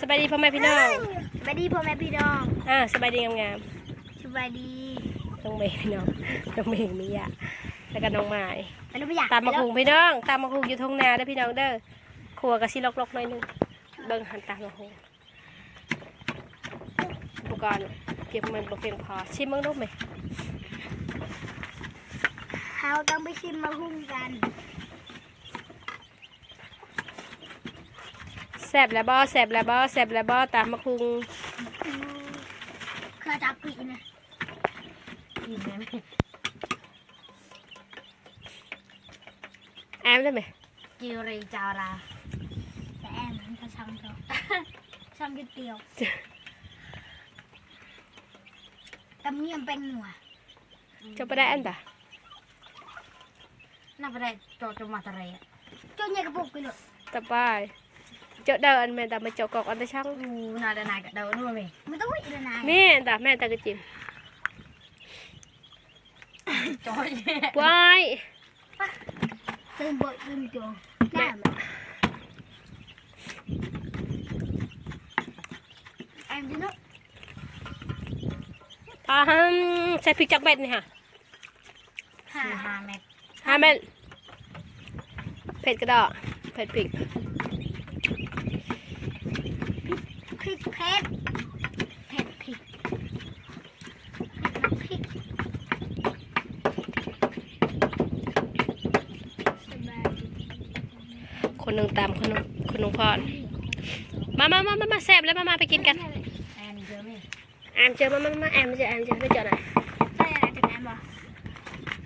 สบายดีพ่อแม่พี่น้อง สวัสดีพ่อแม่พี่น้องอ่าสบายดีงามสวัสดีๆน้องเมย์พี่น้องน้องเมย์มียะแล้วก็น้องไม้ไปแล้วไม่อยากตามมาคุงพี่น้อง ตามมาคุงอยู่ทงนาเด้อพี่น้องเด้อครัวกะสิลกๆหน่อยหนึงเบิ่งหันตามมาคุงอุปกรณ์เก็บมันบ่เพียงพอชิมเบิ่งดูไหมเราต้องไปชิมมะฮุ่งกัน แซ่บแล้วบ่แซ่บแล้วบ่แซ่บแล้วบ่ตามมาคุงข้าจับปีนะกินไหมแอมได้ไหมกิวรีจาราแต่แอมมันก็ช่างเถอะช่างก๋วยเตี๋ยวตำเนียมเป็นหนัวจะไปได้อันตะน่าไปได้โจจมาตะเรยจนใหญ่กระปุกไปเลยตะปาย เจาะเดินแม่ตามาเจาะกอกอันตะช่างอูน่าจะนายกับเดานู่นเลยมันต้องวิ่งเลยนะแม่ตาแม่ตากระจิมจอยว้ายตื่นบ่อยตื่นโจได้ไหมแอมจะนึกตาฮัมใส่พริกจักเบ็ดนี่ค่ะหาสี่ห้าเม็ดห้าเม็ดเผ็ดกระดอกเผ็ดพริก พริก เผ็ดเผ็ดพริกพริกสบายดีคนหนึ่งตามคนหนึ่งคนหนึ่งพอดมามามามามาแซ่บแล้วมามาไปกินกันแอนเจอไหมแอมเจอมามามาแอมเจอแอมเจอไม่เจอหน่อยใช่อะไรกันแอมบอก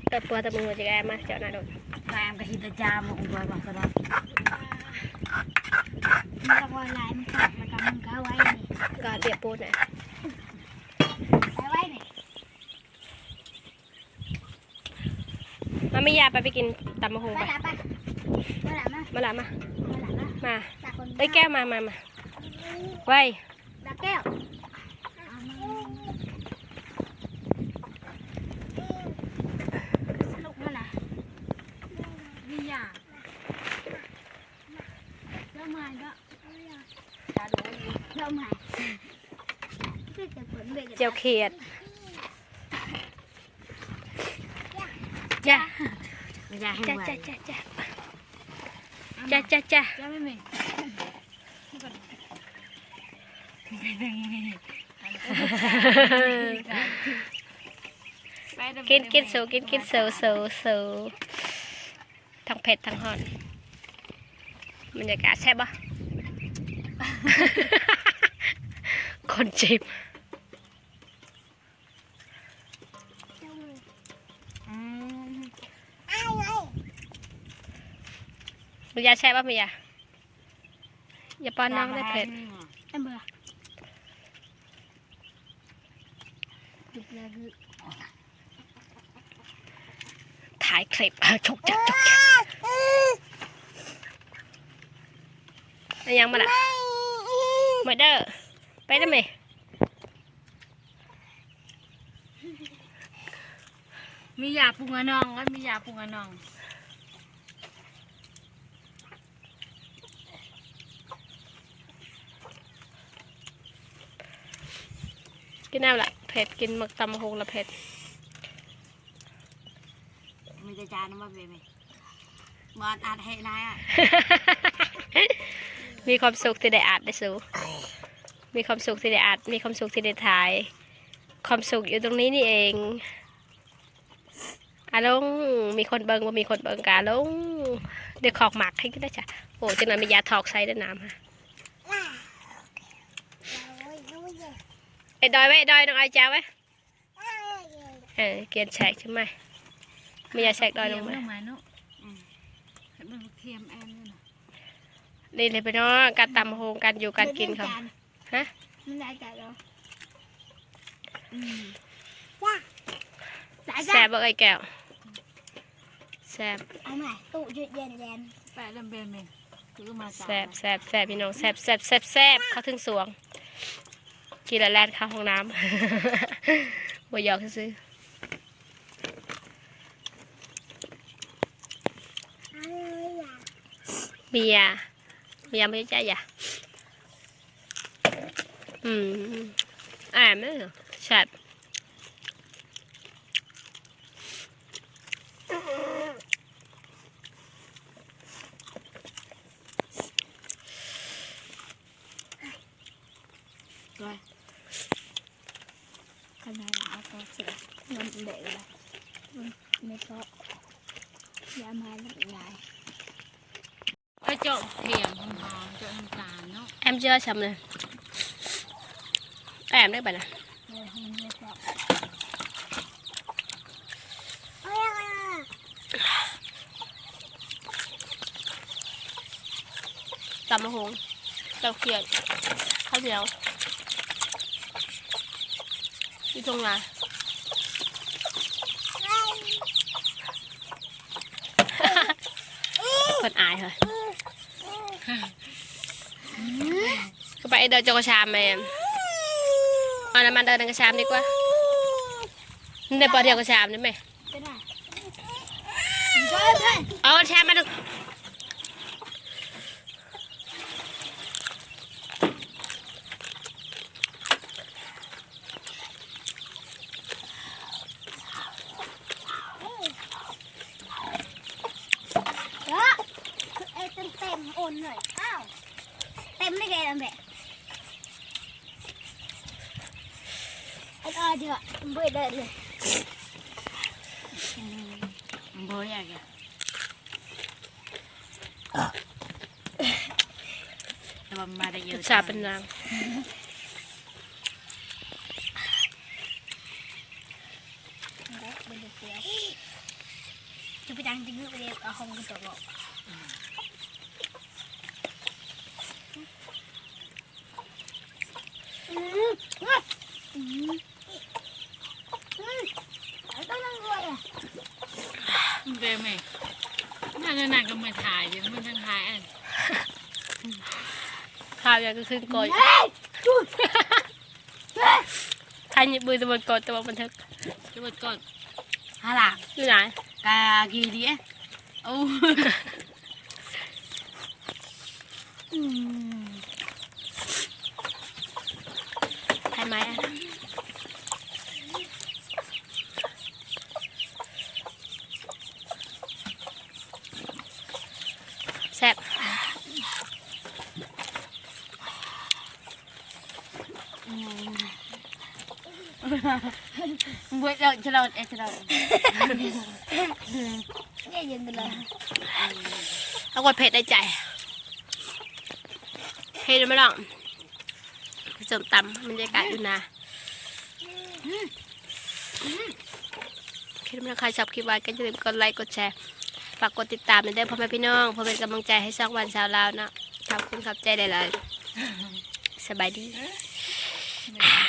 เติบตัวตะมือจะแอมมาเจอหน่อยโดนแอมกับฮิตาจามอุ้งบอยบอกสลับ มันจะว่าลายมันขาดแล้วก็มันก็เอาไว้นี่ก็เดียบปูนน่ะเอาไว้นี่มาไม่ยาไปไปกินตำมะฮงไปไปละไปไปละมามาละมาไปละมามา จากคนเอ้ยแก้วมามามาไว้ ดักแก้วเอามาสนุกมั้ยล่ะ นี่ยา เริ่มมาก็ จาดู เริ่มมาเพื่อจะผล เบรกเจียวเขียดจ้าไม่ยาให้จ้าไหวจ้าจ้าจ้าจ้าจ้าจ้าจะไม่มีกินกินสูกินกินสูสูสูทั้งเผ็ดทั้งฮอนบรรยากาศแซ่บปะคนจิบ อืม มียาแช่บปะมียาอย่าป้อนน้องได้เผ็ดเอ็มเบอร์จุดเลยคือถ่ายคลิปชกจักชกจักเอายังมาละมาเด้อไปได้ไหมมียาปรุงอะนองก็มียาปรุงอะนอง กินน้ำละเผ็ดกินหมักตำมะฮงละเผ็ดมีแต่จานน้ำมันเบไหมบอลอาจให้นายอะมีความสุขที่ได้อ่านได้สูมีความสุขที่ได้อ่านมีความสุขที่ได้ถ่าย ความสุขอยู่ตรงนี้นี่เองอาลงมีคนเบิงว่ามีคนเบิงกาลงเดี๋ยวขอกหมักให้ก็ได้จ้ะโอ้จังนั้นมียาถอกใส่ด้วยน้ำฮะ อ้ดอยไว้ไอ้ดอยน้องไอ้จ้าไว้เออเกียนแฉกใช่ไหมมียาแฉกดอยลงมาเทียมเนาะอืมให้มันเทียมแอนนี่นะนี่เลยไปเนาะการตำโฮงการอยู่การกินเขาฮะมันได้ใจเราอืมสายแซ่บบ่เอ้ยแก้วแซ่บเอาใหม่ตู้เย็นเย็นแดนแปะลำเบนเมงคือมาจากแซ่บแซ่บแซ่บพี่น้องแซ่บแซ่บแซ่บแซ่บเข้าถึงสวง กินแล้วแลนเข้าห้องน้ำบ่ยอกซื้อเบียเบียไม่ใช่ยาอืมอ่านไม่เหรอใช่บ ด้วย ขนาดเราก็เสียมัน เด็กเลยมันไม่เพราะยามาหลังยายก็เจาะเทียมหอมๆเจาะน้ำตาลเนาะ em chưa chấm này em đấy bạn à เลยมันไม่เพราะ tầm hồn đầu kiệt khá nhiều đi chung là phần ai rồi các bạn đợi cho cái xàm mà em mà làm ăn đợi cái xàm đi qua để bỏ theo cái xàm đấy mày เป็นไงก็เพื่อน ờ xàm mà được เยอะไอ้เต็มเต็มๆโอนหน่อยอ้าวเต็มได้ไงล่ะแม่ไอ้อ้อเดี๋ยวเบื่อเดินเลย มันโบยอะแกแต่ว่ามันมาได้เยอะ xà bên nào จะไปดังจริงหรือไปเรียกเอาห้องกันตกหรอกอืมอืมอืมอืมไอ้ต้องนั่งด้วยอะ มันเป็นไหมน่าจะนานก็มาถ่ายอยู่มันทั้งถ่ายอัน thao ra cái khinh coi เฮ้ยจุด thay như bươi tôi một coi tôi một thức จะบดก่อนฮาล่ะ như này กากีดีเอ๊ะโอ้อืม hai máy ăn xẹp บวยเราจะเราเอ๊ะจะเราเนี่ยเย็นไปเลยเอากดเผ็ดได้ใจเฮ้ยไม่ลองผสมตำบรรยากาศดูนะคิดว่าใครชอบคลิปไว้ก็อย่าลืมกดไลค์กดแชร์ฝากกดติดตามเด้อพ่อแม่พี่น้องเพื่อเป็นกำลังใจให้ช่องวันชาวลาวนะขอบคุณครับใจได้เลยสบายดี Yeah.